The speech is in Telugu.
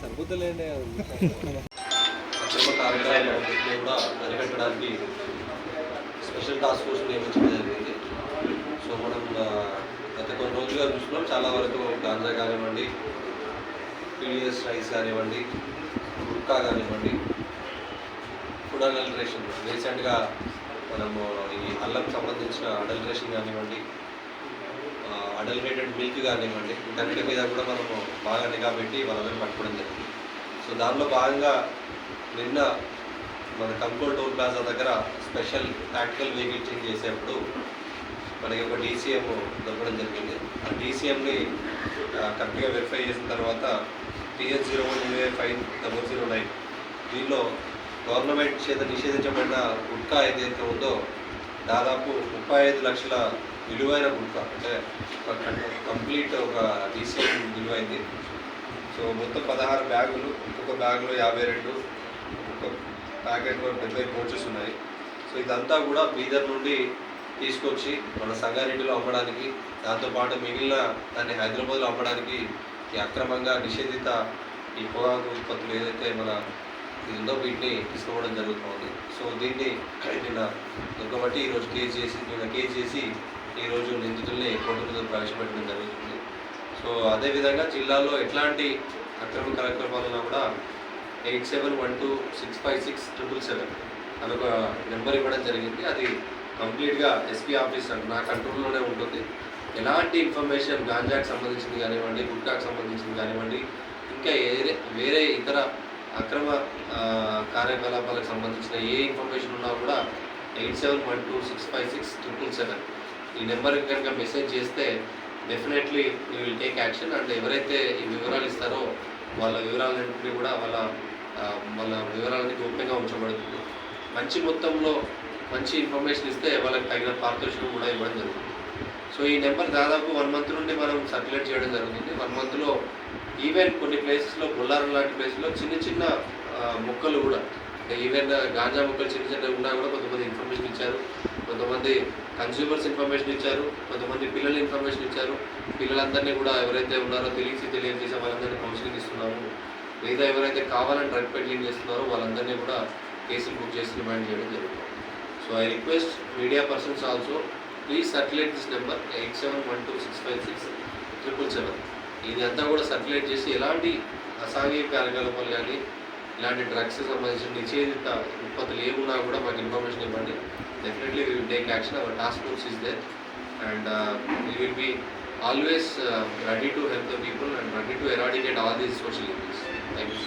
సరిపోతలేండి అక్రమ కూడా అరికట్టడానికి స్పెషల్ టాస్క్ ఫోర్స్ నియమించడం జరిగింది సో మనం గత కొన్ని రోజులుగా చూస్తున్నాం చాలా వరకు గాంజా కానివ్వండి పీడిఎస్ రైస్ కానివ్వండి గుట్కా కానివ్వండి ఫుడ్ అడల్టరేషన్ రీసెంట్గా మనము ఈ అల్లం సంబంధించిన అడల్టరేషన్ కానివ్వండి అడల్టరేటెడ్ మిల్క్ కానివ్వండి వీటన్నిటి మీద కూడా మనము బాగా నిఘా పెట్టి వాళ్ళందరూ పట్టుకోవడం జరిగింది. సో దానిలో భాగంగా నిన్న మన కంకోల్ టోల్ ప్లాజా దగ్గర స్పెషల్ టాక్టికల్ వెహికల్ చేంజ్ చేసేప్పుడు మనకి ఒక డీసీఎం దొరకడం జరిగింది. డీసీఎంని కరెక్ట్గా వెరిఫై చేసిన తర్వాత TS zero one UA five double zero nine దీనిలో గవర్నమెంట్ చేత నిషేధించబడిన గుట్కా ఏదైతే ఉందో దాదాపు ముప్పై ఐదు లక్షల విలువైన గుట్కా అంటే కంప్లీట్ ఒక డీసీఎం విలువైంది. సో మొత్తం పదహారు బ్యాగులు ఒక్కొక్క బ్యాగులో యాభై రెండు ఒక్కొక్క ప్యాకెట్లో డెబ్బై కోచెస్ ఉన్నాయి. సో ఇదంతా కూడా బీదర్ నుండి తీసుకొచ్చి మన సంగారెడ్డిలో అమ్మడానికి దాంతోపాటు మిగిలిన దాన్ని హైదరాబాద్లో అమ్మడానికి ఈ అక్రమంగా నిషేధిత ఈ పొగాకు ఉత్పత్తులు ఏదైతే మన ఉందో వీటిని తీసుకోవడం జరుగుతుంది. సో దీన్ని నిన్న దొరకబట్టి ఈరోజు కేసు చేసి నిన్న కేసు చేసి ఈరోజు నిందితుల్ని కోర్టు ముందు ప్రవేశపెట్టడం జరుగుతుంది. సో అదేవిధంగా జిల్లాలో ఎట్లాంటి అక్రమ కార్యక్రమాలున్నా కూడా eight seven one two six five six triple seven అదొక నెంబర్ ఇవ్వడం జరిగింది. అది కంప్లీట్గా ఎస్పీ ఆఫీస్ నా కంట్రోల్లోనే ఉంటుంది. ఎలాంటి ఇన్ఫర్మేషన్ గాంజాకి సంబంధించింది కానివ్వండి గుట్కాకి సంబంధించింది కానివ్వండి ఇంకా వేరే వేరే ఇతర అక్రమ కార్యకలాపాలకు సంబంధించిన ఏ ఇన్ఫర్మేషన్ ఉన్నా కూడా eight seven one two six five six triple seven. ఈ నెంబర్కి కనుక మెసేజ్ చేస్తే definitely you will take action and ఎవరైతే ఈ వివరాలు ఇస్తారో వాళ్ళ వివరాలన్నింటినీ కూడా వాళ్ళ వాళ్ళ వివరాలన్నీ గోప్యంగా ఉంచబడుతుంది. మంచి మొత్తంలో మంచి ఇన్ఫర్మేషన్ ఇస్తే వాళ్ళకి తగిన పారితోషికం కూడా ఇవ్వడం జరుగుతుంది. సో ఈ నెంబర్ దాదాపు వన్ మంత్ నుండి మనం సర్క్యులేట్ చేయడం జరుగుతుంది. వన్ మంత్లో ఈవెన్ కొన్ని ప్లేసెస్లో బొల్లారం లాంటి ప్లేస్లో చిన్న చిన్న మొక్కలు కూడా ఈవెన్ గాంజా మొక్కలు చిన్న చిన్న ఉన్నా కూడా కొంతమంది ఇన్ఫర్మేషన్ ఇచ్చారు. కొంతమంది కన్స్యూమర్స్ ఇన్ఫర్మేషన్ ఇచ్చారు. కొంతమంది పిల్లలు ఇన్ఫర్మేషన్ ఇచ్చారు. పిల్లలందరినీ కూడా ఎవరైతే ఉన్నారో తెలిసి తెలియజేసే వాళ్ళందరినీ కౌన్సిలింగ్ ఇస్తున్నారు లేదా ఎవరైతే కావాలని డ్రగ్ పెడ్లింగ్ చేస్తున్నారో వాళ్ళందరినీ కూడా కేసులు బుక్ చేసి రిమైండ్ చేయడం జరుగుతుంది. So I request media persons also please circulate this number eight seven one two six five six triple seven ఇది అంతా కూడా సర్క్యులేట్ చేసి ఎలాంటి అసాంఘిక కార్యకలాపాలు కానీ ఇలాంటి డ్రగ్స్ సంబంధించిన నిషేధిత ఉత్పత్తులు ఏమున్నా కూడా మాకు ఇన్ఫర్మేషన్ ఇవ్వండి. Definitely we will take action our task force is there and we will be always ready to help the people and ready to eradicate all these social thank you